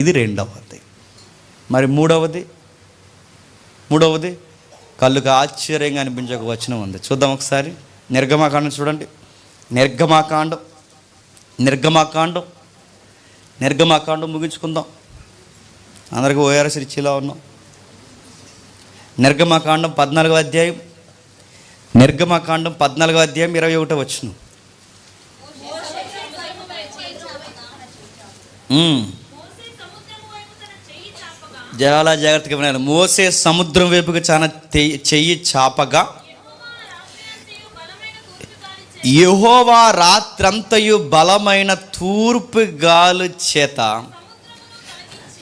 ఇది రెండవది. మరి మూడవది? మూడవది? కళ్ళుకు ఆశ్చర్యంగా అనిపించే ఒక వచనం ఉంది. చూద్దాం ఒకసారి. నిర్గమాకాండం చూడండి. నిర్గమాకాండం. నిర్గమాకాండం. నిర్గమాకాండం ముగించుకుందాం. అందరికీ ఓఆర్ఎస్ రిచిలా ఉన్నాం. నిర్గమాకాండం పద్నాలుగో అధ్యాయం. నిర్గమాకాండం పద్నాలుగో అధ్యాయం ఇరవై ఒకటో వచ్చును. చాలా జాగ్రత్తగా వినాలి. మోసే సముద్రం వైపుకి చాలా చెయ్యి చాపగా యహోవా రాత్రంతయు బలమైన తూర్పు గాలు చేత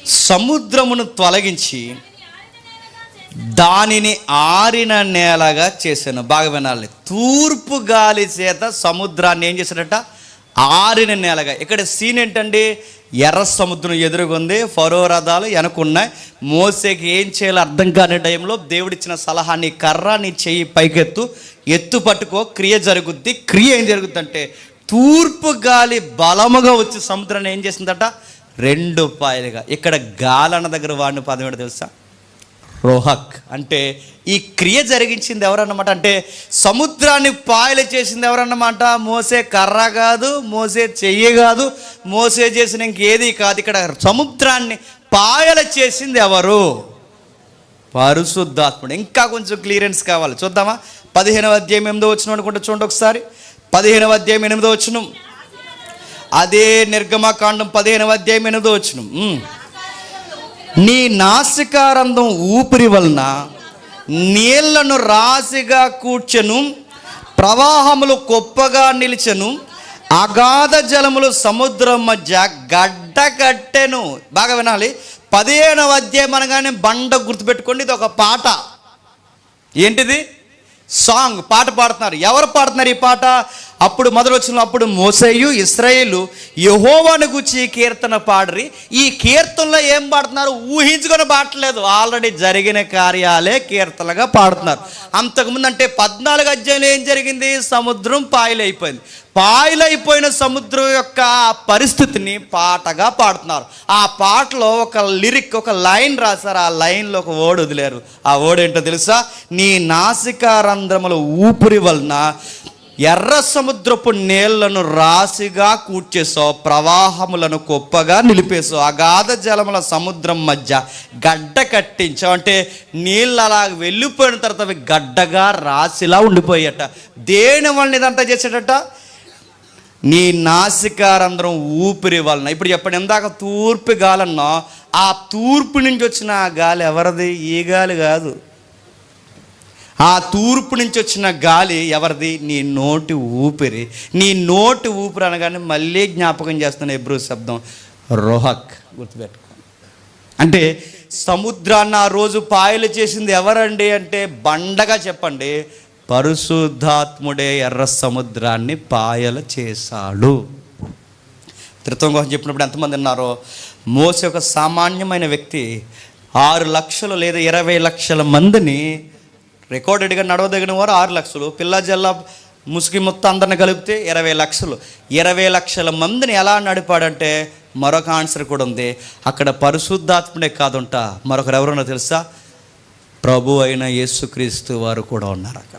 సముద్రమును తొలగించి దానిని ఆరిన నేలగా చేశాను. బాగా వినాలి. తూర్పు గాలి చేత సముద్రాన్ని ఏం చేశాడట? ఆరిన నేలగా. ఇక్కడ సీన్ ఏంటండి? ఎర్ర సముద్రం ఎదురుగుంది ఫరో రథాలు వెనకున్నాయి. మోసేకి ఏం చేయాలో అర్థం కాని టైంలో దేవుడిచ్చిన సలహా నీ కర్ర నీ చెయ్యి పైకెత్తు. ఎత్తు పట్టుకో క్రియ జరుగుద్ది. క్రియ ఏం జరుగుద్దంటే తూర్పు గాలి బలముగా వచ్చి సముద్రాన్ని ఏం చేసిందట రెండు పాయలుగా. ఇక్కడ గాలన దగ్గర వాడిన పదం ఏంటో తెలుసా? రోహక్. అంటే ఈ క్రియ జరిగించింది ఎవరన్నమాట? అంటే సముద్రాన్ని పాయలు చేసింది ఎవరన్నమాట? మోసే కర్ర కాదు మోసే చెయ్యి కాదు మోసే చేసిన ఇంకేది కాదు. ఇక్కడ సముద్రాన్ని పాయలు చేసింది ఎవరు? పరిశుద్ధాత్ముడు. ఇంకా కొంచెం క్లియరెన్స్ కావాలి. చూద్దామా? పదిహేనవ అధ్యాయం ఎనిమిదో వచ్చిన అనుకుంటే చూడండి ఒకసారి. పదిహేనవ అధ్యాయం ఎనిమిదో వచ్చిన అదే నిర్గమకాండం పదిహేనవ అధ్యాయం ఎనిమిదో వచ్చిన నీ నాసికారంధం ఊపిరి వలన నీళ్ళను రాశిగా కూర్చెను ప్రవాహములు గొప్పగా నిలిచెను అగాధ జలములు సముద్రం మధ్య గడ్డ కట్టెను. బాగా వినాలి. పదిహేనవ అధ్యాయం అనగానే బండ గుర్తుపెట్టుకోండి ఇది ఒక పాట. ఏంటిది? సాంగ్ పాట పాడుతున్నారు. ఎవరు పాడుతున్నారు ఈ పాట? అప్పుడు మొదలొచ్చిన అప్పుడు మోసయు ఇస్రాయేలు యహోవాను గుచ్చి కీర్తన పాడరి. ఈ కీర్తనలో ఏం పాడుతున్నారు? ఊహించుకొని పాడట్లేదు. ఆల్రెడీ జరిగిన కార్యాలే కీర్తనగా పాడుతున్నారు. అంతకుముందు అంటే పద్నాలుగు అధ్యాయంలో ఏం జరిగింది? సముద్రం పాయలైపోయింది. పాయలైపోయిన సముద్రం యొక్క పరిస్థితిని పాటగా పాడుతున్నారు. ఆ పాటలో ఒక లిరిక్ ఒక లైన్ రాశారు. ఆ లైన్లో ఒక ఓడి వదిలేరు. ఆ ఓడేంటో ఏంటో తెలుసా? నీ నాసికారంధ్రముల ఊపిరి వలన ఎర్ర సముద్రపు నీళ్ళను రాశిగా కూర్చేసావు ప్రవాహములను గొప్పగా నిలిపేసావు అగాధ జలముల సముద్రం మధ్య గడ్డ కట్టించావు అంటే నీళ్ళు అలా వెళ్ళిపోయిన తర్వాత అవి గడ్డగా రాశిలా ఉండిపోయాట. దేని వలన ఇదంతా చేసేటట? నీ నాసికారంధ్రం ఊపిరి వలన. ఇప్పుడు చెప్పండి ఇందాక తూర్పు గాలన్నా ఆ తూర్పు నుంచి వచ్చిన ఆ గాలి ఎవరిది? ఈ గాలి కాదు. ఆ తూర్పు నుంచి వచ్చిన గాలి ఎవరిది? నీ నోటి ఊపిరి. నీ నోటి ఊపిరి అనగానే మళ్ళీ జ్ఞాపకం చేస్తున్న ఎబ్రూ శబ్దం. రోహక్ గుర్తుపెట్టుకో. అంటే సముద్రాన్ని ఆ రోజు పాయలు చేసింది ఎవరండి అంటే బండగా చెప్పండి. పరిశుద్ధాత్ముడే ఎర్ర సముద్రాన్ని పాయలు చేశాడు. త్రిత్వం కోసం చెప్పినప్పుడు ఎంతమంది ఉన్నారో? మోసే ఒక సామాన్యమైన వ్యక్తి. ఆరు లక్షలు లేదా ఇరవై లక్షల మందిని రికార్డెడ్గా నడవదగిన వారు ఆరు లక్షలు. పిల్ల జల్ల ముసుగి మొత్తం అందరిని కలిపితే ఇరవై లక్షలు. ఇరవై లక్షల మందిని ఎలా నడిపాడంటే మరొక ఆన్సర్ కూడా ఉంది. అక్కడ పరిశుద్ధాత్మడే కాదుంట. మరొకరు ఎవరున్నా తెలుసా? ప్రభు అయిన యేసుక్రీస్తు వారు కూడా ఉన్నారు అక్కడ.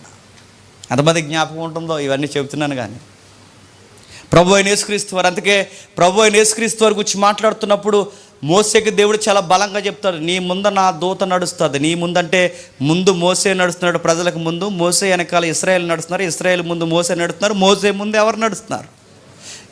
ఎంతమంది జ్ఞాపకం ఉంటుందో ఇవన్నీ చెబుతున్నాను కానీ. ప్రభు అయిన యేసుక్రీస్తు వారు. అందుకే ప్రభు అయిన యేసుక్రీస్తు వారి గురించి మాట్లాడుతున్నప్పుడు మోసేకి దేవుడు చాలా బలంగా చెప్తాడు నీ ముందు నా దూత నడుస్తుంది. నీ ముందంటే ముందు మోసే నడుస్తున్నాడు ప్రజలకు ముందు మోసే వెనకాల ఇస్రాయేల్ నడుస్తున్నారు ఇస్రాయేల్ ముందు మోసే నడుస్తున్నారు మోసే ముందు ఎవరు నడుస్తున్నారు?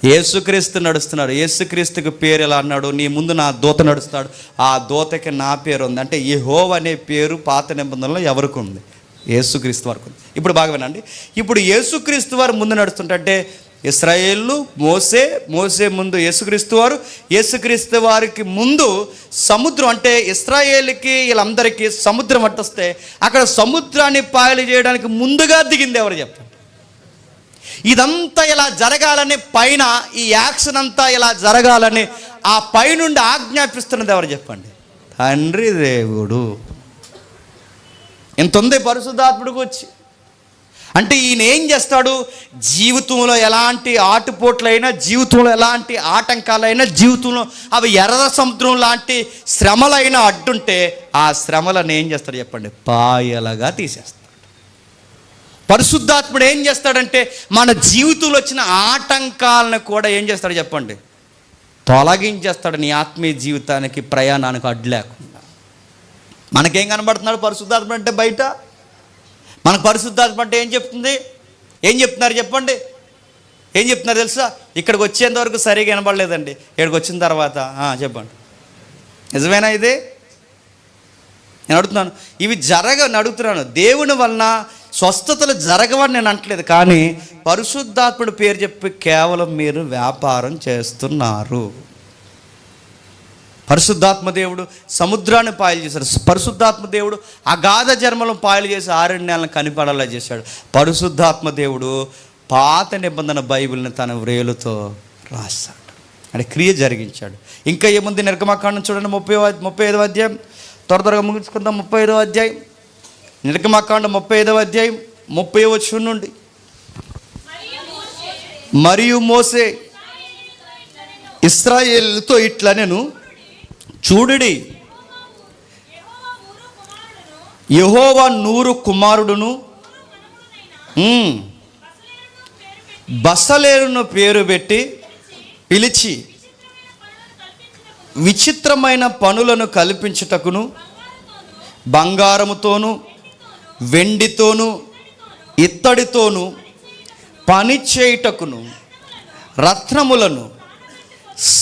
యేసుక్రీస్తు నడుస్తున్నారు యేసుక్రీస్తుకి పేరు ఎలా అన్నాడు? నీ ముందు నా దూత నడుస్తాడు. ఆ దూతకి నా పేరు ఉంది. అంటే యెహోవా అనే పేరు పాత నిబంధనలో ఎవరికి ఉంది? యేసుక్రీస్తు వారికి ఉంది. ఇప్పుడు బాగా వినండి. ఇప్పుడు యేసుక్రీస్తు వారు ముందు నడుస్తుంటే ఇస్రాయేళ్ళు మోసే మోసే ముందు యేసుక్రీస్తు వారు. యేసుక్రీస్తు వారికి ముందు సముద్రం అంటే ఇస్రాయేల్కి వీళ్ళందరికీ సముద్రం అట్టొస్తే అక్కడ సముద్రాన్ని పాయలు చేయడానికి ముందుగా దిగింది ఎవరు చెప్పండి? ఇదంతా ఇలా జరగాలని పైన ఈ యాక్షన్ అంతా ఇలా జరగాలని ఆ పైనుండి ఆజ్ఞాపిస్తున్నది ఎవరు చెప్పండి? తండ్రి దేవుడు. ఇంత ఉంది పరిశుద్ధాత్ముడికి వచ్చి అంటే ఈయన ఏం చేస్తాడు? జీవితంలో ఎలాంటి ఆటుపోట్లైనా జీవితంలో ఎలాంటి ఆటంకాలైనా జీవితంలో అవి ఎర్ర సముద్రం లాంటి శ్రమలైనా అడ్డుంటే ఆ శ్రమలను ఏం చేస్తాడు చెప్పండి? పాయలగా తీసేస్తాడు. పరిశుద్ధాత్ముడు ఏం చేస్తాడంటే మన జీవితంలో వచ్చిన ఆటంకాలను కూడా ఏం చేస్తాడు చెప్పండి? తొలగించేస్తాడు నీ ఆత్మీయ జీవితానికి ప్రయాణానికి అడ్డు లేకుండా. మనకేం కనబడుతున్నాడు పరిశుద్ధాత్మ అంటే బయట? మనకు పరిశుద్ధాత్మ అంటే ఏం చెప్తుంది? ఏం చెప్తున్నారు చెప్పండి. ఏం చెప్తున్నారు తెలుసా? ఇక్కడికి వచ్చేంత వరకు సరిగా వినబడలేదండి. ఇక్కడికి వచ్చిన తర్వాత చెప్పండి. నిజమేనా ఇది? నేను అడుగుతున్నాను. ఇవి జరగని అడుగుతున్నాను. దేవుని వలన స్వస్థతలు జరగవని నేను అంటలేదు కానీ పరిశుద్ధాత్ముడు పేరు చెప్పి కేవలం మీరు వ్యాపారం చేస్తున్నారు. పరిశుద్ధాత్మ దేవుడు సముద్రాన్ని పాయలు చేశాడు. పరిశుద్ధాత్మ దేవుడు అగాధ జన్మలను పాయలు చేసి ఆరణ్యాలను కనిపడేలా చేశాడు. పరిశుద్ధాత్మ దేవుడు పాత నిబంధన బైబిల్ని తన వ్రేలుతో రాశాడు. అంటే క్రియ జరిగించాడు. ఇంకా ఏముంది? నిర్గమాకాండం చూడండి ముప్పై ముప్పై ఐదవ అధ్యాయం. త్వర త్వరగా ముగించుకుందాం. ముప్పై ఐదవ అధ్యాయం. నిర్గమాకాండం ముప్పై ఐదవ అధ్యాయం ముప్పై వచ్చు నుండి. మరియు మోసే ఇస్రాయేల్తో ఇట్లా నేను చూడుడి. యహోవా నూరు కుమారుడును బసలేరును పేరు పెట్టి పిలిచి విచిత్రమైన పనులను కల్పించుటకును బంగారముతోను వెండితోను ఇత్తడితోను పని చేయుటకును రత్నములను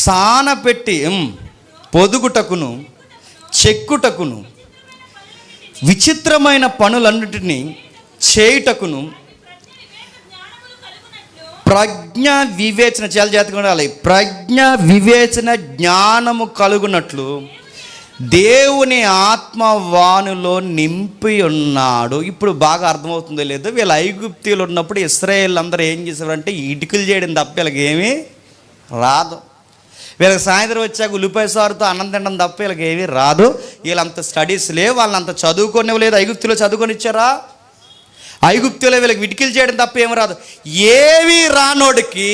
సానపెట్టి పెట్టి పొదుగుటకును చెక్కుటకును విచిత్రమైన పనులన్నిటినీ చేయుటకును ప్రజ్ఞ వివేచన చాలా జాగ్రత్తగా ఉండాలి. ప్రజ్ఞ వివేచన జ్ఞానము కలుగునట్లు దేవుని ఆత్మ వానులో నింపి ఉన్నాడు. ఇప్పుడు బాగా అర్థమవుతుందో లేదో వీళ్ళ ఐగుప్తీలు ఉన్నప్పుడు ఇస్రాయేల్ అందరూ ఏం చేసేవారంటే ఇటుకలు చేయడం తప్ప వీళ్ళకి ఏమీ రాదు. వీళ్ళకి సాయంత్రం వచ్చాక ఉల్లిపాయ సారుతో అన్నం తినడం తప్ప వీళ్ళకి ఏవి రాదు. వీళ్ళంత స్టడీస్ లేవు వాళ్ళంత చదువుకొని లేదు ఐగుప్తులో చదువుకొని ఇచ్చారా ఐగుప్తులో వీళ్ళకి విటికిలు చేయడం తప్ప ఏమి రాదు. ఏవి రానోడికి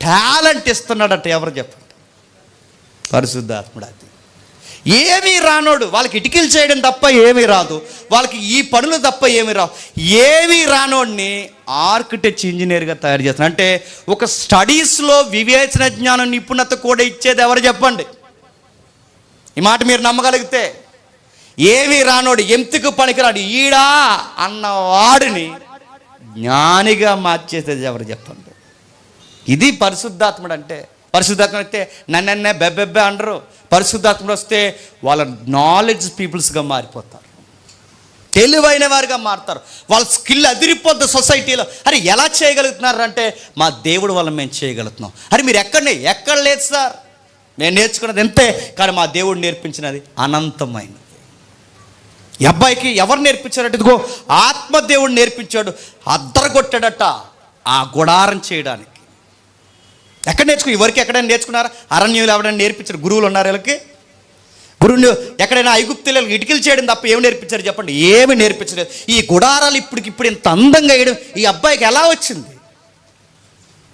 టాలెంట్ ఇస్తున్నాడట ఎవరు చెప్పండి? పరిశుద్ధాత్ముడు అది. ఏమీ రానోడు. వాళ్ళకి ఇటుకలు చేయడం తప్ప ఏమీ రాదు. వాళ్ళకి ఈ పనులు తప్ప ఏమీ రావు. ఏమీ రానోడిని ఆర్కిటెక్ట్ ఇంజనీర్గా తయారు చేస్తున్నారు అంటే ఒక స్టడీస్లో వివేచన జ్ఞానం నిపుణత కూడా ఇచ్చేది ఎవరు చెప్పండి? ఈ మాట మీరు నమ్మగలిగితే. ఏమీ రానోడు. ఎంతకు పనికిరాడు? ఈడా అన్న వాడిని జ్ఞానిగా మార్చేసేది ఎవరు చెప్పండి? ఇది పరిశుద్ధాత్ముడు అంటే పరిశుద్ధాత్మ అయితే నన్నన్నే బెబ్బెబ్బే అనరు పరిశుద్ధాత్ముడు వస్తే వాళ్ళ నాలెడ్జ్ పీపుల్స్గా మారిపోతారు. తెలివైన వారిగా మారుతారు. వాళ్ళ స్కిల్ అదిరిపోద్ది సొసైటీలో అరే ఎలా చేయగలుగుతున్నారు అంటే మా దేవుడు వల్ల మేము చేయగలుగుతున్నాం. అరే మీరు ఎక్కడనే ఎక్కడ లేదు సార్. నేను నేర్చుకున్నది ఎంతే? కానీ మా దేవుడు నేర్పించినది అనంతమైనది. ఈ అబ్బాయికి ఎవరు నేర్పించారంటే? ఇదిగో ఆత్మదేవుడు నేర్పించాడు. అద్దరగొట్టాడట. ఆ గుడారం చేయడానికి. ఎక్కడ నేర్చుకుని ఎవరికి ఎక్కడైనా నేర్చుకున్నారా? అరణ్యులు ఎవడైనా నేర్పించారు? గురువులు ఉన్నారు వీళ్ళకి? గురువులు ఎక్కడైనా ఐగుప్తులు ఇటుకలు చేయడం తప్ప ఏమి నేర్పించారు చెప్పండి? ఏమి నేర్పించలేదు. ఈ గుడారాలు ఇప్పటికిప్పుడు ఇంత అందంగా వేయడం ఈ అబ్బాయికి ఎలా వచ్చింది?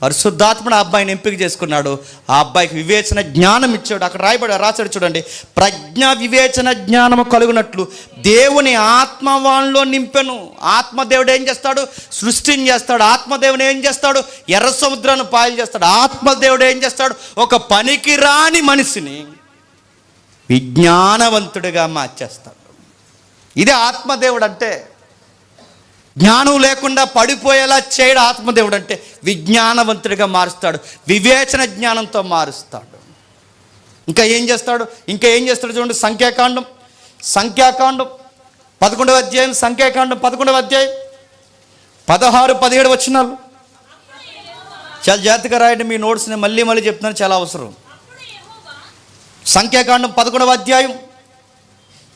పరిశుద్ధాత్ముడు ఆ అబ్బాయిని ఎంపిక చేసుకున్నాడు. ఆ అబ్బాయికి వివేచన జ్ఞానం ఇచ్చాడు. అక్కడ రాయబడి రాశాడు చూడండి. ప్రజ్ఞ వివేచన జ్ఞానము కలుగునట్లు దేవుని ఆత్మవాన్లో నింపెను. ఆత్మదేవుడు ఏం చేస్తాడు? సృష్టిని చేస్తాడు. ఆత్మదేవుడు ఏం చేస్తాడు? ఎర్ర సముద్రాన్ని పాయలు చేస్తాడు. ఆత్మదేవుడు ఏం చేస్తాడు? ఒక పనికి రాని మనిషిని విజ్ఞానవంతుడిగా మార్చేస్తాడు. ఇదే ఆత్మదేవుడు అంటే జ్ఞానం లేకుండా పడిపోయేలా చేయడు ఆత్మదేవుడు అంటే విజ్ఞానవంతుడిగా మారుస్తాడు వివేచన జ్ఞానంతో మారుస్తాడు. ఇంకా ఏం చేస్తాడు? ఇంకా ఏం చేస్తాడు చూడండి సంఖ్యాకాండం సంఖ్యాకాండం పదకొండవ అధ్యాయం సంఖ్యాకాండం పదకొండవ అధ్యాయం పదహారు పదిహేడు వచ్చినాలు చాలా జాగ్రత్తగా రాయండి మీ నోట్స్ని మళ్ళీ మళ్ళీ చెప్తున్నాను చాలా అవసరం. సంఖ్యాకాండం పదకొండవ అధ్యాయం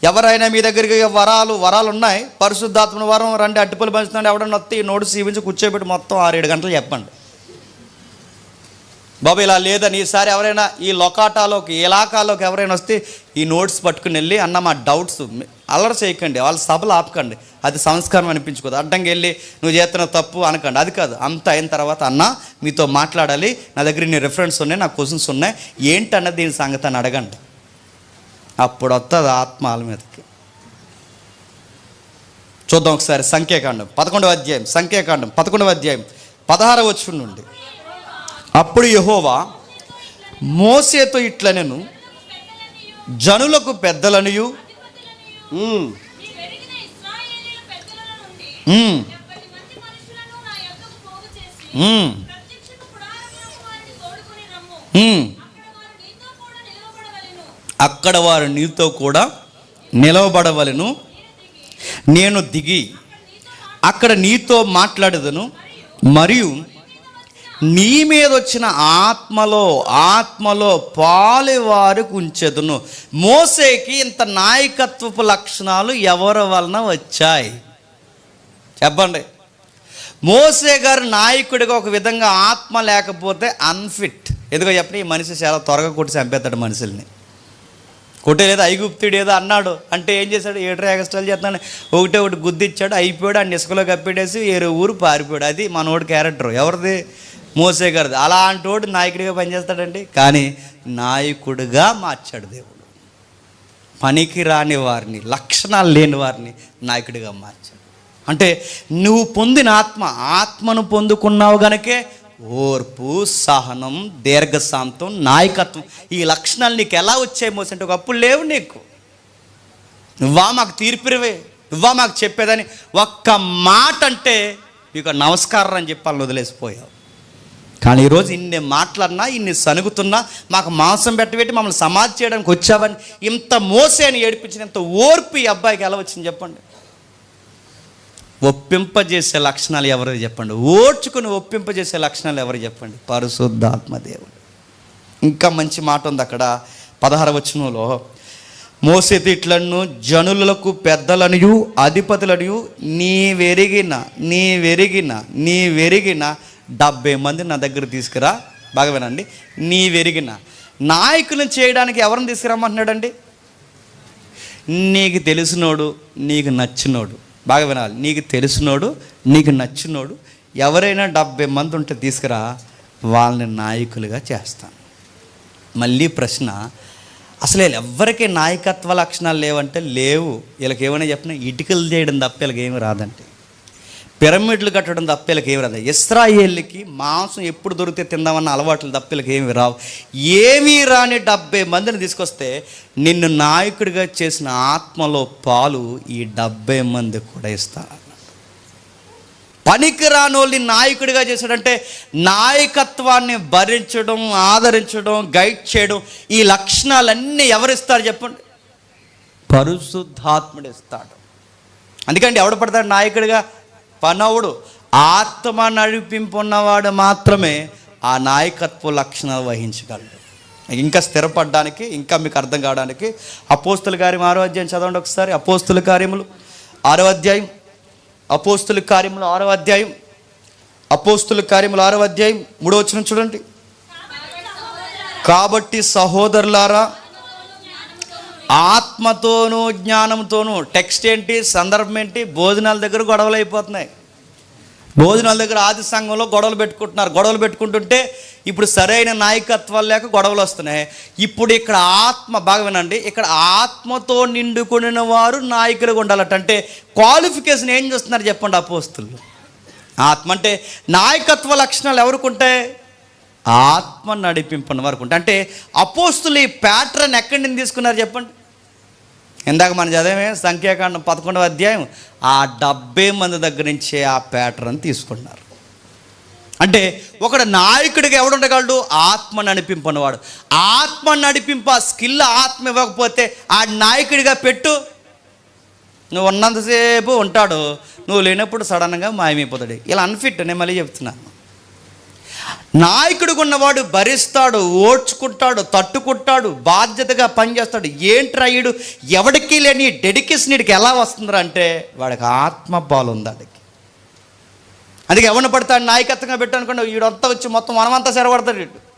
ఎవరైనా మీ దగ్గరికి వరాలు వరాలు ఉన్నాయి పరిశుద్ధాత్మ వరం రండి అట్టిపల్లి పంచుతున్నాడు ఎవడన్నా వస్తే ఈ నోటు సీవించి కూర్చోబెట్టి మొత్తం ఆరేడు గంటలు చెప్పండి. బాబు ఇలా లేదని ఈసారి ఎవరైనా ఈ లొకాటాలోకి ఇలాకాలోకి ఎవరైనా వస్తే ఈ నోట్స్ పట్టుకుని వెళ్ళి అన్న మా డౌట్స్ అల్లరి చేయకండి. వాళ్ళ సభలు ఆపకండి. అది సంస్కారం అనిపించుకోదు అడ్డంగా వెళ్ళి నువ్వు చేస్తున్న తప్పు అనకండి. అది కాదు. అంత అయిన తర్వాత అన్న మీతో మాట్లాడాలి. నా దగ్గర నీ రిఫరెన్స్ ఉన్నాయి నా క్వశ్చన్స్ ఉన్నాయి. ఏంటన్నది దీని సంగతి అని అడగండి. అప్పుడు వస్తుంది ఆత్మ వాళ్ళ మీదకి. చూద్దాం ఒకసారి సంఖ్యాకాండం. పదకొండవ అధ్యాయం సంఖ్యాకాండం పదకొండవ అధ్యాయం పదహార వచ్చి నుండి. అప్పుడు యహోవా మోసేతో ఇట్లనెను జనులకు పెద్దలనియు ఉమ్, అక్కడ వారు నీతో కూడా నిలవబడవలెను. నిలవబడవలను నేను దిగి అక్కడ నీతో మాట్లాడదను. మరియు నీ మీద వచ్చిన ఆత్మలో ఆత్మలో పాలేవారు ఉంచెదను. మోసేకి ఇంత నాయకత్వపు లక్షణాలు ఎవరి వలన వచ్చాయి? చెప్పండి. మోసే గారు నాయకుడిగా ఒక విధంగా ఆత్మ లేకపోతే అన్ఫిట్ ఎందుకో చెప్పండి ఈ మనిషి చాలా త్వరగా కొట్టి చంపేస్తాడు మనుషుల్ని. కొట్టేలేదు ఐగుప్తుడు ఏదో అన్నాడు. అంటే ఏం చేశాడు? ఏడు రేగస్టాలు చేస్తున్నాడు. ఒకటే ఒకటి గుద్దిచ్చాడు అయిపోయాడు ఆ ఇసుకలో కప్పెట్టేసి వేరే ఊరు పారిపోయాడు. అది మనోడి క్యారెక్టర్. ఎవరిది? మోసే గారిది. అలాంటి వాడు నాయకుడిగా పనిచేస్తాడండి. కానీ నాయకుడిగా మార్చాడు దేవుడు. పనికి రాని వారిని లక్షణాలు లేని వారిని నాయకుడిగా మార్చాడు. అంటే నువ్వు పొందిన ఆత్మ ఆత్మను పొందుకున్నావు గనకే ఓర్పు సహనం దీర్ఘశాంతం నాయకత్వం. ఈ లక్షణాలు నీకు ఎలా వచ్చాయి మోస? అంటే ఒకప్పుడు లేవు నీకు. నువ్వా మాకు తీర్పిరివే? నువ్వా మాకు చెప్పేదని ఒక్క మాట అంటే నీకు నమస్కారం అని చెప్పాలని వదిలేసిపోయావు. కానీ ఈరోజు ఇన్ని మాట్లాడినా ఇన్ని సనుగుతున్నా మాకు మాంసం పెట్టబెట్టి మమ్మల్ని సమాధి చేయడానికి వచ్చావని ఇంత మోసే అని ఏడిపించిన ఇంత ఓర్పు ఈ అబ్బాయికి ఎలా వచ్చింది చెప్పండి. ఒప్పింపజేసే లక్షణాలు ఎవరు చెప్పండి? ఓడ్చుకుని ఒప్పింపజేసే లక్షణాలు ఎవరు చెప్పండి? పరిశుద్ధాత్మదేవుడు ఇంకా మంచి మాట ఉంది అక్కడ. పదహార వచనంలో మోసేతిట్లను జనులకు పెద్దలనియు అధిపతులనియు నీ వెరిగిన నీ వెరిగిన నీ వెరిగిన డెబ్బై మంది నా దగ్గర తీసుకురా. బాగా వినండి. నీ వెరిగిన. నాయకులను చేయడానికి ఎవరిని తీసుకురమ్మంటున్నాడండి? నీకు తెలిసినోడు నీకు నచ్చినోడు. బాగా వినాలి. నీకు తెలిసినోడు నీకు నచ్చినోడు ఎవరైనా డెబ్బై మంది ఉంటే తీసుకురా వాళ్ళని నాయకులుగా చేస్తాను. మళ్ళీ ప్రశ్న అసలు ఎవరికి ఎవ్వరికీ నాయకత్వ లక్షణాలు లేవంటే లేవు. వీళ్ళకి ఏమైనా చెప్పినా ఇటుకలు చేయడం తప్ప వీళ్ళకి ఏమి రాదంటే. పిరమిడ్లు కట్టడం తప్పేలకు ఏమి రాదు. ఇస్రాయేళ్ళకి మాంసం ఎప్పుడు దొరికితే తిందామన్న అలవాట్లు తప్పేలకు ఏమి రావు. ఏమీ రాని డెబ్బై మందిని తీసుకొస్తే నిన్ను నాయకుడిగా చేసిన ఆత్మలో పాలు ఈ డెబ్బై మంది కూడా ఇస్తారు. పనికి రానోళ్ళని నాయకుడిగా చేశాడంటే నాయకత్వాన్ని భరించడం ఆదరించడం గైడ్ చేయడం ఈ లక్షణాలన్నీ ఎవరిస్తారు చెప్పండి? పరిశుద్ధాత్ముడు ఇస్తాడు. అందుకండి ఎవడు పడతాడు? నాయకుడిగా పనవుడు ఆత్మ నడిపింపు ఉన్నవాడు మాత్రమే ఆ నాయకత్వ లక్షణాలు వహించగలడు. ఇంకా స్థిరపడడానికి ఇంకా మీకు అర్థం కావడానికి అపోస్తుల కార్యం ఆరో అధ్యాయం చదవండి ఒకసారి. అపోస్తుల కార్యములు ఆరో అధ్యాయం. అపోస్తుల కార్యములు ఆరో అధ్యాయం. అపోస్తుల కార్యములు ఆరో అధ్యాయం. మూడో వచ్చిన చూడండి. కాబట్టి సహోదరులారా ఆత్మతోనూ జ్ఞానంతోనూ టెక్స్ట్ ఏంటి సందర్భం ఏంటి భోజనాల దగ్గర గొడవలు అయిపోతున్నాయి. భోజనాల దగ్గర ఆది సంఘంలో గొడవలు పెట్టుకుంటున్నారు. గొడవలు పెట్టుకుంటుంటే ఇప్పుడు సరైన నాయకత్వాలు లేక గొడవలు వస్తున్నాయి. ఇప్పుడు ఇక్కడ ఆత్మ బాగా వినండి ఇక్కడ ఆత్మతో నిండుకుని వారు నాయకులుగా ఉండాలట. అంటే క్వాలిఫికేషన్ ఏం చేస్తున్నారు చెప్పండి అపోస్తులు. ఆత్మ అంటే నాయకత్వ లక్షణాలు ఎవరికి ఉంటాయి? ఆత్మ నడిపింపని వరకు ఉంటాయి. అంటే అపోస్తులు ఈ ప్యాటర్న్ ఎక్కడి నుంచి తీసుకున్నారు చెప్పండి? ఇందాక మనం చదివే సంఖ్యాకాండం పదకొండవ అధ్యాయం. ఆ డెబ్బై మంది దగ్గర నుంచే ఆ ప్యాటర్న్ తీసుకున్నారు. అంటే ఒకడు నాయకుడిగా ఎవడుండగలడు ఆత్మ నడిపింపనివాడు. ఆత్మ నడిపింప స్కిల్ ఆత్మ ఇవ్వకపోతే ఆ నాయకుడిగా పెట్టు. నువ్వు ఉన్నంతసేపు ఉంటాడు. నువ్వు లేనప్పుడు సడన్గా మాయమైపోతాడు. ఇలా అన్ఫిట్ నేను మళ్ళీ చెప్తున్నాను నాయకుడికి ఉన్నవాడు భరిస్తాడు ఓడ్చుకుంటాడు తట్టుకుంటాడు బాధ్యతగా పనిచేస్తాడు. ఏంటి ఈడు? ఎవడికి లేని డెడికేషన్ వీడికి ఎలా వస్తుందిరా అంటే వాడికి ఆత్మ పాలు ఉంది వాడికి అందుకే ఎవరిని పడతాడు? నాయకత్వంగా పెట్టనుకోండి వీడంతా వచ్చి మొత్తం మనమంతా సెరపడతాడు వీడు.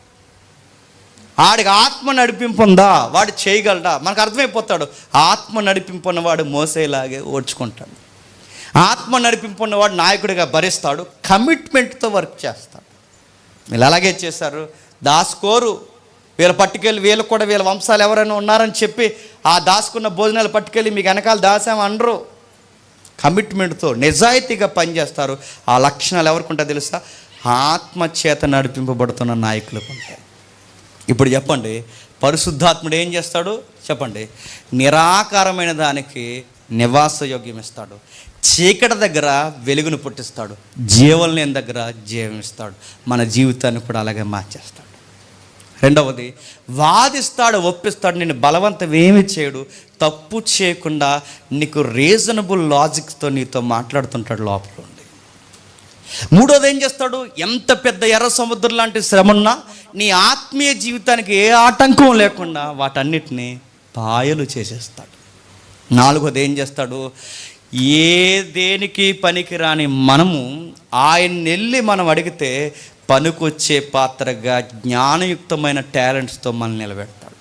ఆడికి ఆత్మ నడిపింపు ఉందా? వాడు చేయగలడా? మనకు అర్థమైపోతాడు. ఆత్మ నడిపింపు ఉన్నవాడు మోసేలాగే ఓడ్చుకుంటాడు. ఆత్మ నడిపింపు ఉన్నవాడు నాయకుడిగా భరిస్తాడు కమిట్మెంట్తో వర్క్ చేస్తాడు. వీళ్ళు అలాగే చేశారు. దాసుకోరు వీళ్ళు పట్టుకెళ్ళి వీళ్ళు కూడా వీళ్ళ వంశాలు ఎవరైనా ఉన్నారని చెప్పి ఆ దాసుకున్న భోజనాలు పట్టుకెళ్ళి మీకు వెనకాల దాసామనరు కమిట్మెంట్తో నిజాయితీగా పనిచేస్తారు. ఆ లక్షణాలు ఎవరికి తెలుసా? ఆత్మ చేత నడిపింపబడుతున్న నాయకులకు ఉంటాయి. ఇప్పుడు చెప్పండి పరిశుద్ధాత్ముడు ఏం చేస్తాడు? చెప్పండి నిరాకారమైన దానికి నివాస యోగ్యం ఇస్తాడు. చీకటి దగ్గర వెలుగును పుట్టిస్తాడు. జీవం లేని దగ్గర జీవం ఇస్తాడు. మన జీవితాన్ని కూడా అలాగే మార్చేస్తాడు. రెండవది వాదిస్తాడు ఒప్పిస్తాడు నేను బలవంతం ఏమి చేయడు. తప్పు చేయకుండా నీకు రీజనబుల్ లాజిక్తో నీతో మాట్లాడుతుంటాడు లోపల ఉండి మూడోది ఏం చేస్తాడు? ఎంత పెద్ద ఎర్ర సముద్రం లాంటి శ్రమన్నా నీ ఆత్మీయ జీవితానికి ఏ ఆటంకం లేకుండా వాటన్నిటిని పాయలు చేసేస్తాడు. నాలుగోది ఏం చేస్తాడు? ఏ దేనికి పనికిరాని మనము ఆయన్ని వెళ్ళి మనం అడిగితే పనికొచ్చే పాత్రగా జ్ఞానయుక్తమైన టాలెంట్స్తో మనల్ని నిలబెడతాడు.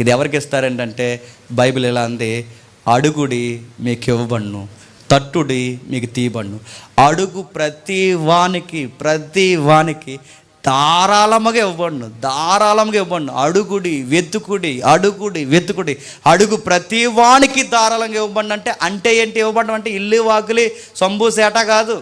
ఇది ఎవరికి ఇస్తారంటే బైబిల్ ఎలా అంది అడుగుడి మీకు ఇవ్వబడును తట్టుడి మీకు తీయబడును. అడుగు ప్రతి వానికి ప్రతి వానికి ధారాళముగా ఇవ్వండు ధారాళముగా ఇవ్వండు అడుగుడి వెతుకుడి అడుగుడి వెతుకుడి. అడుగు ప్రతి వానికి ధారాళంగా ఇవ్వండి అంటే అంటే ఏంటి ఇవ్వబడడం అంటే ఇల్లు వాకిలి సంబూసేట సేట కాదు.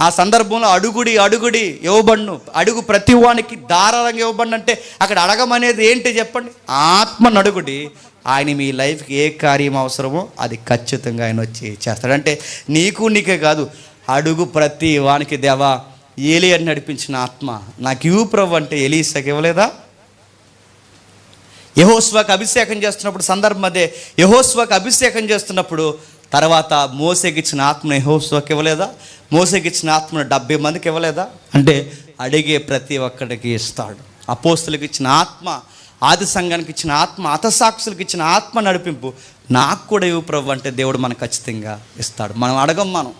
ఆ సందర్భంలో అడుగుడి అడుగుడి ఇవ్వబడును. అడుగు ప్రతి వానికి ధారాళంగా ఇవ్వబడి అంటే అక్కడ అడగమనేది ఏంటి చెప్పండి? ఆత్మ నడుగుడి ఆయన మీ లైఫ్కి ఏ కార్యం అవసరమో అది ఖచ్చితంగా ఆయన వచ్చి చేస్తాడు. అంటే నీకు నీకే కాదు అడుగు ప్రతి వానికి దేవా ఏలి అని నడిపించిన ఆత్మ. నాకు ఇవ్వు ప్రభు అంటే ఎలీసకి ఇవ్వలేదా? యహోస్వాకి అభిషేకం చేస్తున్నప్పుడు సందర్భం అదే. యహోస్వాకి అభిషేకం చేస్తున్నప్పుడు తర్వాత మోసగిచ్చిన ఆత్మను యహోస్వాకి ఇవ్వలేదా? మోసగిచ్చిన ఆత్మను డెబ్బై మందికి ఇవ్వలేదా? అంటే అడిగే ప్రతి ఒక్కడికి ఇస్తాడు. అపోస్తులకు ఇచ్చిన ఆత్మ ఆది సంఘానికి ఇచ్చిన ఆత్మ అతసాక్షులకు ఇచ్చిన ఆత్మ నడిపింపు. నాకు కూడా ఇవ్వు ప్రభు అంటే దేవుడు మనకు ఖచ్చితంగా ఇస్తాడు. మనం అడగం మనం.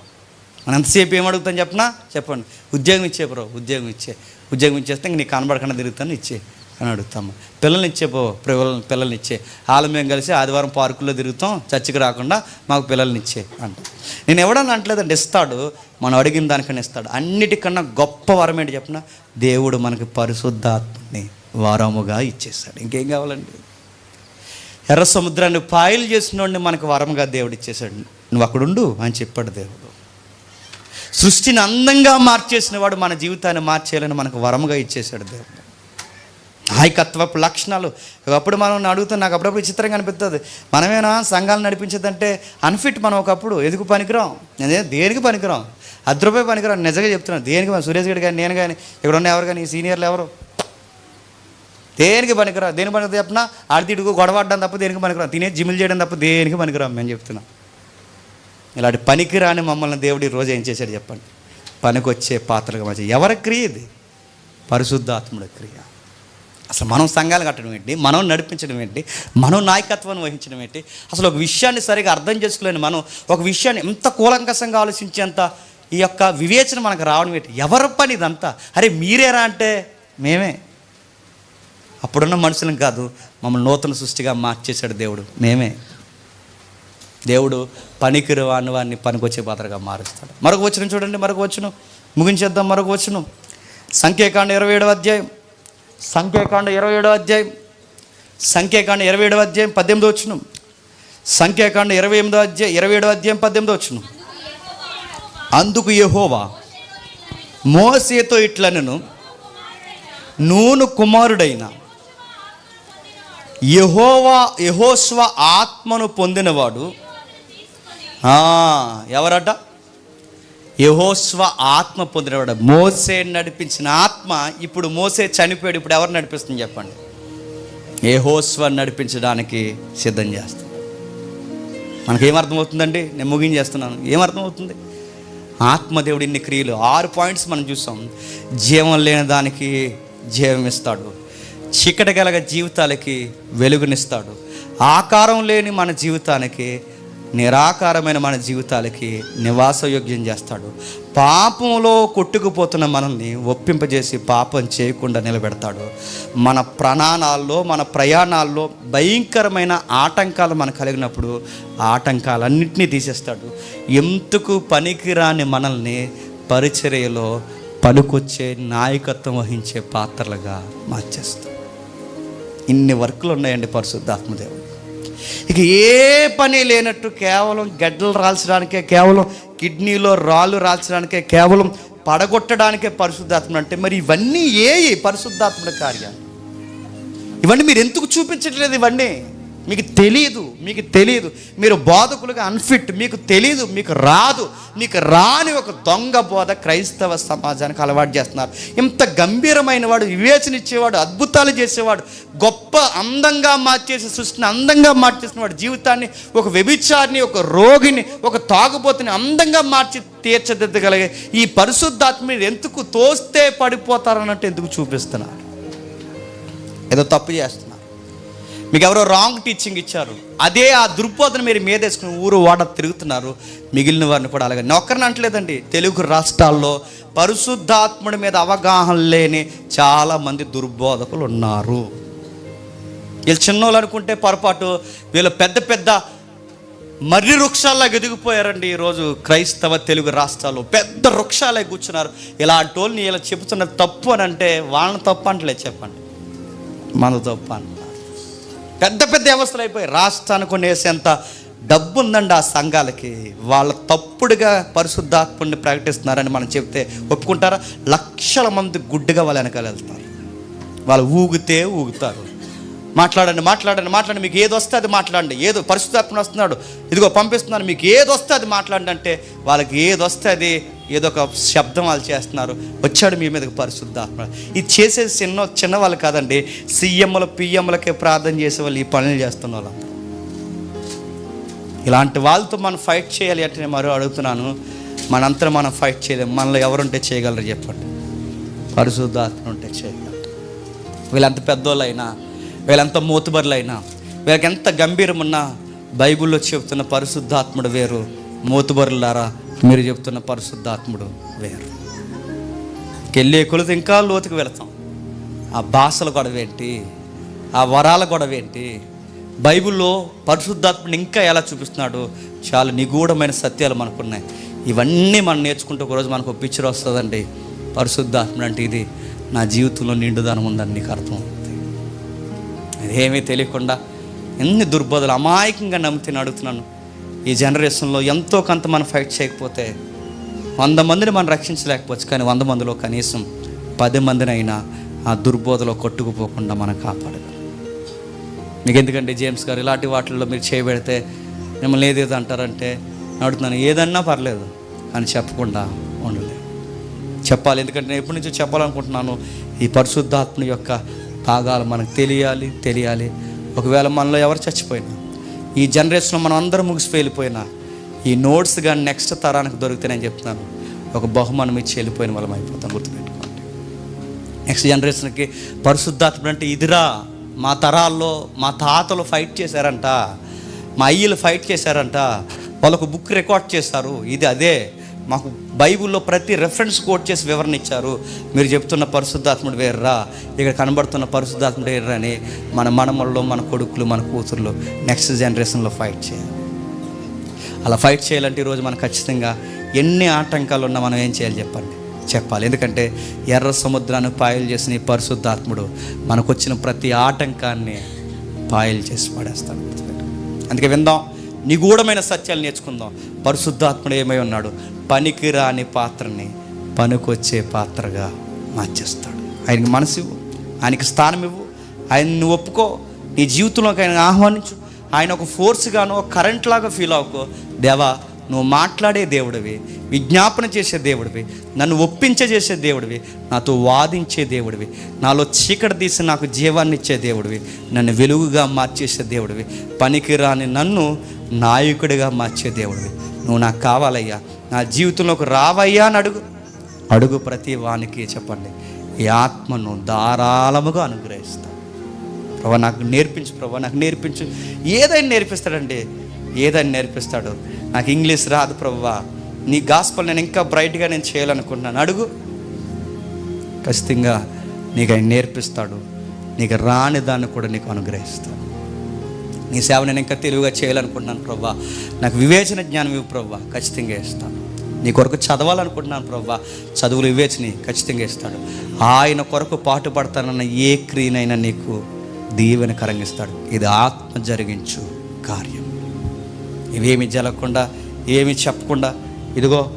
మనం ఎంతసేపు ఏం చెప్పనా? చెప్పండి. ఉద్యోగం ఇచ్చే బ్రో ఉద్యోగం ఇచ్చే. ఉద్యోగం ఇచ్చేస్తే ఇంక నీకు కనబడకుండా తిరుగుతాను ఇచ్చే అని అడుగుతాము. పిల్లల్ని ఇచ్చే పో పిల్లల్ని పిల్లల్ని ఇచ్చే. వాళ్ళు మేము కలిసి ఆదివారం పార్కుల్లో తిరుగుతాం చర్చికి రాకుండా మాకు పిల్లల్ని ఇచ్చే అంట నేను ఎవడన్నా అంటలేదండి ఇస్తాడు. మనం అడిగిన దానికన్నా ఇస్తాడు. అన్నిటికన్నా గొప్ప వరం ఏంటి చెప్పిన? దేవుడు మనకి పరిశుద్ధాత్మని వరముగా ఇచ్చేస్తాడు ఇంకేం కావాలండి? ఎర్ర సముద్రాన్ని పాయలు చేసినోడిని మనకు వరంగా దేవుడు ఇచ్చేసాడు నువ్వు అక్కడుండు అని చెప్పాడు దేవుడు. సృష్టిని అందంగా మార్చేసిన వాడు మన జీవితాన్ని మార్చేయాలని మనకు వరముగా ఇచ్చేసాడు దేవుడు. నాయకత్వపు లక్షణాలు. ఒకప్పుడు మనం అడుగుతాం నాకు అప్పుడప్పుడు విచిత్రంగా అనిపిస్తుంది మనమేనా సంఘాలు నడిపించేదంటే అన్ఫిట్ మనం ఒకప్పుడు. ఎందుకు పనికిరాం? అదే దేనికి పనికిరాం? అర్ధ రూపాయి పనికిరాం. నిజంగా చెప్తున్నాను దేనికి సురేష్ గడి కానీ నేను కానీ ఇక్కడ ఉన్న ఎవరు కానీ ఈ సీనియర్లు ఎవరు? దేనికి పనికిరా? దేనికి పనికి చెప్పినా? ఆడితిడుగు ఆడడం తప్ప దేనికి పనికిరాం? తినే జిమ్లు చేయడం తప్ప దేనికి పనికిరాం? మేము చెప్తున్నాం. ఇలాంటి పనికిరాని మమ్మల్ని దేవుడు రోజు ఏం చేశాడు చెప్పండి? పనికొచ్చే పాత్రలుగా మంచి ఎవరి క్రియ ఇది? పరిశుద్ధాత్ముడి క్రియ. అసలు మనం సంఘాలు కట్టడం ఏంటి? మనం నడిపించడం ఏంటి? మనం నాయకత్వాన్ని వహించడం ఏంటి? అసలు ఒక విషయాన్ని సరిగా అర్థం చేసుకోలేని మనం ఒక విషయాన్ని ఎంత కూలంకసంగా ఆలోచించేంత ఈ యొక్క వివేచన మనకు రావడం ఏంటి? ఎవరి పని ఇదంతా? అరే మీరేరా అంటే? మేమే. అప్పుడున్న మనుషులం కాదు మమ్మల్ని నూతన సృష్టిగా మార్చేశాడు దేవుడు. మేమే. దేవుడు పనికిరు వాని వారిని పనికొచ్చే పాత్రగా మారుస్తాడు. మరొక వచ్చిన చూడండి మరొక వచ్చును ముగించేద్దాం మరొక వచ్చును సంఖ్యాకాండ ఇరవై ఏడవ అధ్యాయం. సంఖ్యాకాండ ఇరవై ఏడవ అధ్యాయం. సంఖ్యాకాండ ఇరవై ఏడవ అధ్యాయం పద్దెనిమిది వచ్చును సంఖ్యాకాండ ఇరవై ఎనిమిదో అధ్యాయం ఇరవై ఏడవ అధ్యాయం పద్దెనిమిది వచ్చును అందుకు యహోవా మోసేతో ఇట్లనను నూను కుమారుడైన యహోవా యహోస్వ ఆత్మను పొందినవాడు ఎవరట? యహోస్వ ఆత్మ పొందినవాడు. మోసే నడిపించిన ఆత్మ ఇప్పుడు మోసే చనిపోయాడు. ఇప్పుడు ఎవరు నడిపిస్తుంది చెప్పండి? యహోస్వ నడిపించడానికి సిద్ధం చేస్తాం మనకి ఏమర్థమవుతుందండి నేను ముగించేస్తున్నాను. ఏమర్థమవుతుంది? ఆత్మదేవుడు ఇన్ని క్రియలు. ఆరు పాయింట్స్ మనం చూసాం. జీవం లేని దానికి జీవం ఇస్తాడు. చీకటి గలగ జీవితాలకి వెలుగునిస్తాడు. ఆకారం లేని మన జీవితానికి నిరాకారమైన మన జీవితాలకి నివాసయోగ్యం చేస్తాడు. పాపంలో కొట్టుకుపోతున్న మనల్ని ఒప్పింపజేసి పాపం చేయకుండా నిలబెడతాడు. మన ప్రాణాల్లో మన ప్రయాణాల్లో భయంకరమైన ఆటంకాలు మన కలిగినప్పుడు ఆటంకాలన్నింటినీ తీసేస్తాడు. ఎందుకు పనికిరాని మనల్ని పరిచర్యలో పలుకొచ్చే నాయకత్వం వహించే పాత్రలుగా మార్చేస్తాడు. ఇన్ని వర్కులు ఉన్నాయండి పరిశుద్ధాత్మదేవుడు ఇక ఏ పని లేనట్టు కేవలం గడ్డలు రాల్చడానికే కేవలం కిడ్నీలో రాళ్ళు రాల్చడానికే కేవలం పడగొట్టడానికే పరిశుద్ధాత్మ అంటే మరి ఇవన్నీ ఏ పరిశుద్ధాత్ముడి కార్యాలు? ఇవన్నీ మీరు ఎందుకు చూపించట్లేదు ఇవన్నీ? మీకు తెలియదు మీకు తెలియదు మీరు బోధకులుగా అన్ఫిట్ మీకు తెలియదు మీకు రాదు. మీకు రాని ఒక దొంగ బోధ క్రైస్తవ సమాజానికి అలవాటు చేస్తున్నారు. ఇంత గంభీరమైన వాడు వివేచన ఇచ్చేవాడు అద్భుతాలు చేసేవాడు గొప్ప అందంగా మార్చేసి సృష్టిని అందంగా మార్చేసిన వాడు జీవితాన్ని ఒక వ్యభిచారిని ఒక రోగిని ఒక తాగుబోతుని అందంగా మార్చి తీర్చిదిద్దగలిగే ఈ పరిశుద్ధాత్మ ఎందుకు తోస్తే పడిపోతారన్నట్టు ఎందుకు చూపిస్తున్నారు? ఏదో తప్పు చేస్తున్నారు. మీకు ఎవరో రాంగ్ టీచింగ్ ఇచ్చారు. అదే ఆ దుర్బోధన మీరు మీదేసుకుని ఊరు వాడ తిరుగుతున్నారు. మిగిలిన వారిని కూడా అలాగే. నొక్కరిని అంటలేదండి. తెలుగు రాష్ట్రాల్లో పరిశుద్ధాత్ముడి మీద అవగాహన లేని చాలామంది దుర్బోధకులు ఉన్నారు. వీళ్ళు చిన్నోళ్ళు అనుకుంటే పొరపాటు వీళ్ళు పెద్ద పెద్ద మర్రి వృక్షాల్లో ఎదిగిపోయారండి ఈరోజు క్రైస్తవ తెలుగు రాష్ట్రాల్లో. పెద్ద వృక్షాలే కూర్చున్నారు. ఇలాంటి వాళ్ళని ఇలా చెబుతున్న తప్పు అని అంటే వాళ్ళని తప్పు అంటలే చెప్పండి. మన తప్పు అని. పెద్ద పెద్ద వ్యవస్థలు అయిపోయి రాష్ట్రానికి కొనేసేంత డబ్బు ఉందండి ఆ సంఘాలకి. వాళ్ళ తప్పుడుగా పరిశుద్ధాత్ముడిని ప్రకటిస్తున్నారని మనం చెప్తే ఒప్పుకుంటారా? లక్షల మంది గుడ్డుగా వాళ్ళ వెనకాల వెళ్తారు. వాళ్ళు ఊగితే ఊగుతారు. మాట్లాడండి మాట్లాడండి మాట్లాడండి. మీకు ఏది వస్తే అది మాట్లాడండి. ఏదో పరిశుద్ధాత్మ వస్తున్నాడు ఇదిగో పంపిస్తున్నాను మీకు ఏది వస్తే అది మాట్లాడండి అంటే వాళ్ళకి ఏది వస్తే అది ఏదో ఒక శబ్దం వాళ్ళు చేస్తున్నారు. వచ్చాడు మీ మీదకి పరిశుద్ధాత్మ. ఇది చేసేది చిన్న చిన్న వాళ్ళు కాదండి. సీఎంల పిఎంలకే ప్రార్థన చేసే వాళ్ళు ఈ పనులు చేస్తున్న వాళ్ళు ఇలాంటి వాళ్ళతో మనం ఫైట్ చేయాలి అంటే నేను మరో అడుగుతున్నాను. మనంతా మనం ఫైట్ చేయలేము మనలో ఎవరుంటే చేయగలరు చెప్పండి. పరిశుద్ధాత్మ ఉంటే చేయగలరు. వీళ్ళంత పెద్దోళ్ళైనా వీళ్ళంత మూతుబరులైనా వీళ్ళకి ఎంత గంభీరం ఉన్నా బైబిల్లో చెప్తున్న పరిశుద్ధాత్ముడు వేరు. మూతుబరులారా మీరు చెప్తున్న పరిశుద్ధాత్ముడు వేరు. వెళ్ళే కొలత ఇంకా లోతుకు వెళతాం. ఆ భాషల గొడవ ఏంటి? ఆ వరాల గొడవ ఏంటి? బైబిల్లో పరిశుద్ధాత్ముడు ఇంకా ఎలా చూపిస్తున్నాడు? చాలా నిగూఢమైన సత్యాలు మనకున్నాయి. ఇవన్నీ మనం నేర్చుకుంటూ ఒకరోజు మనకు ఒక పిక్చర్ వస్తుందండి. పరిశుద్ధాత్ముడు అంటే ఇది. నా జీవితంలో నిండుదనం ఉందని నీకు అర్థం. అవుతుంది అదేమీ తెలియకుండా ఎన్ని దుర్బోధలు అమాయకంగా నమ్మితే అడుగుతున్నాను ఈ జనరేషన్లో ఎంతో కొంత మనం ఫైట్ చేయకపోతే వంద మందిని మనం రక్షించలేకపోవచ్చు కానీ వంద మందిలో కనీసం పది మందినైనా ఆ దుర్బోధలో కొట్టుకుపోకుండా మనం కాపాడగలం. మీకు ఎందుకంటే జేమ్స్ గారు ఇలాంటి వాటిల్లో మీరు చేయబెడితే మిమ్మల్ని ఏదేదో అంటారంటే నేను అడుగుతున్నాను ఏదన్నా పర్లేదు అని చెప్పకుండా ఉండలేదు చెప్పాలి ఎందుకంటే నేను ఎప్పటి నుంచో చెప్పాలనుకుంటున్నాను ఈ పరిశుద్ధాత్మ యొక్క ఆగాలి మనకు తెలియాలి తెలియాలి. ఒకవేళ మనలో ఎవరు చచ్చిపోయినా ఈ జనరేషన్లో మనం అందరం ముగిసి వెళ్ళిపోయినా ఈ నోట్స్ కానీ నెక్స్ట్ తరానికి దొరికితే నేను చెప్తున్నాను. ఒక బహుమానం ఇచ్చి వెళ్ళిపోయిన వాళ్ళం అయిపోతాం గుర్తుపెట్టుకోండి. నెక్స్ట్ జనరేషన్కి పరిశుద్ధాత్మ అంటే ఇదిరా మా తరాల్లో మా తాతలు ఫైట్ చేశారంట మా అయ్యలు ఫైట్ చేశారంట వాళ్ళకు బుక్ రికార్డ్ చేశారు ఇది అదే. మాకు బైబిల్లో ప్రతి రెఫరెన్స్ కోట్ చేసి వివరణ ఇచ్చారు. మీరు చెప్తున్న పరిశుద్ధాత్ముడు వేర్రా ఇక్కడ కనబడుతున్న పరిశుద్ధాత్ముడు వేర్రా అని మన మనమల్లో మన కొడుకులు మన కూతుర్లు నెక్స్ట్ జనరేషన్లో ఫైట్ చేయాలి. అలా ఫైట్ చేయాలంటే ఈరోజు మనం ఖచ్చితంగా ఎన్ని ఆటంకాలు ఉన్నా మనం ఏం చేయాలి చెప్పండి? చెప్పాలి. ఎందుకంటే ఎర్ర సముద్రాన్ని పాయలు చేసిన ఈ పరిశుద్ధాత్ముడు మనకు వచ్చిన ప్రతి ఆటంకాన్ని పాయలు చేసి పడేస్తాడు. అందుకే విందాం. నిగూఢమైన సత్యాలు నేర్చుకుందాం. పరిశుద్ధాత్ముడు ఏమై ఉన్నాడు? పనికి రాని పాత్రని పనికొచ్చే పాత్రగా మార్చేస్తాడు. ఆయనకి మనసు ఇవ్వు. ఆయనకి స్థానం ఇవ్వు. ఆయన నువ్వు ఒప్పుకో. నీ జీవితంలోకి ఆయన ఆహ్వానించు. ఆయన ఒక ఫోర్స్గాను ఒక కరెంట్ లాగా ఫీల్ అవుకో దేవా నువ్వు మాట్లాడే దేవుడివి. విజ్ఞాపన చేసే దేవుడివి. నన్ను ఒప్పించే చేసే దేవుడివి. నాతో వాదించే దేవుడివి. నాలో చీకటి తీసి నాకు జీవాన్ని ఇచ్చే దేవుడివి. నన్ను వెలుగుగా మార్చేసే దేవుడివి. పనికిరాని నన్ను నాయకుడిగా మార్చే దేవుడివి. నువ్వు నాకు కావాలయ్యా. నా జీవితంలోకి రావయ్యా అని అడుగు. అడుగు ప్రతి వానికి చెప్పండి. ఈ ఆత్మను ధారాళముగా అనుగ్రహిస్తాను ప్రభా నాకు నేర్పించు ప్రభా నాకు నేర్పించు. ఏదైనా నేర్పిస్తాడండి. ఏదైనా నేర్పిస్తాడు. నాకు ఇంగ్లీష్ రాదు ప్రభా. నీ గాస్పల్ నేను ఇంకా బ్రైట్గా నేను చేయాలనుకుంటున్నాను. అడుగు. ఖచ్చితంగా నీకు ఆయన నేర్పిస్తాడు. నీకు రాని దాన్ని కూడా నీకు అనుగ్రహిస్తాడు. నీ సేవ నేను ఇంకా తెలివిగా చేయాలనుకుంటున్నాను ప్రభా నాకు వివేచన జ్ఞానం ఇవ్వు ప్రభా ఖచ్చితంగా ఇస్తాను. నీ కొరకు చదవాలనుకుంటున్నాను ప్రభా చదువులు వివేచని ఖచ్చితంగా ఇస్తాడు. ఆయన కొరకు పాటు పడతానన్న ఏ క్రియనైనా నీకు దీవెన కరంగిస్తాడు. ఇది ఆత్మ జరిగించు కార్యం. ఇవేమి జరగకుండా ఏమి చెప్పకుండా ఇదిగో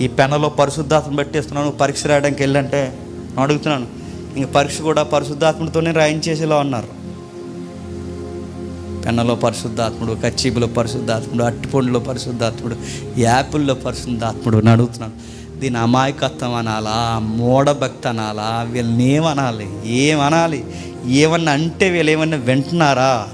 ఈ పెనలో పరిశుద్ధాత్మ పెట్టేస్తున్నాను పరీక్ష రాయడానికి వెళ్ళంటే అడుగుతున్నాను. ఇంక పరీక్ష కూడా పరిశుద్ధాత్మతోనే రాయించేసేలా ఉన్నారు. పెన్నులో పరిశుద్ధాత్ముడు కచ్చీబులో పరిశుద్ధాత్ముడు అట్టిపండులో పరిశుద్ధాత్ముడు యాపిల్లో పరిశుద్ధాత్ముడు అని అడుగుతున్నాడు దీని అమాయకత్వం అనాలా మూఢభక్తి అనాలా వీళ్ళని ఏమనాలి ఏమనాలి ఏమన్నా అంటే వీళ్ళు ఏమన్నా వింటున్నారా?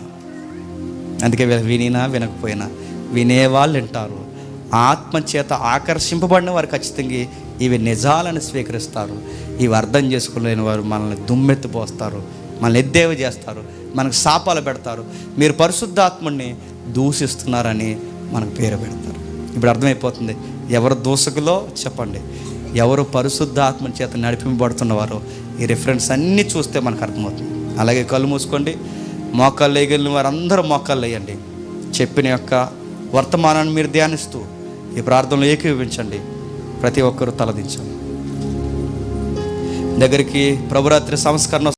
అందుకే వీళ్ళు వినినా వినకపోయినా వినేవాళ్ళు వింటారు. ఆత్మ చేత ఆకర్షింపబడిన వారు ఖచ్చితంగా ఇవి నిజాలను స్వీకరిస్తారు. ఇవి అర్థం చేసుకోలేని వారు మనల్ని దుమ్మెత్తిపోస్తారు మనల్ని ఎద్దేవ చేస్తారు మనకు శాపాలు పెడతారు. మీరు పరిశుద్ధాత్ముడిని దూషిస్తున్నారని మనకు పేరు పెడతారు. ఇప్పుడు అర్థమైపోతుంది. ఎవరు దూషకులో? చెప్పండి. ఎవరు పరిశుద్ధాత్మ చేత నడిపింపబడుతున్నవారో ఈ రిఫరెన్స్ అన్నీ చూస్తే మనకు అర్థమవుతుంది. అలాగే కళ్ళు మూసుకోండి. మోకాళ్ళు వేయగలిగిన వారందరూ మోకాళ్ళు వేయండి చెప్పిన యొక్క వర్తమానాన్ని మీరు ధ్యానిస్తూ ఈ ప్రార్థనలో ఏకీవించండి ప్రతి ఒక్కరూ తలదించండి. దగ్గరికి ప్రభురాత్రి సంస్కరణ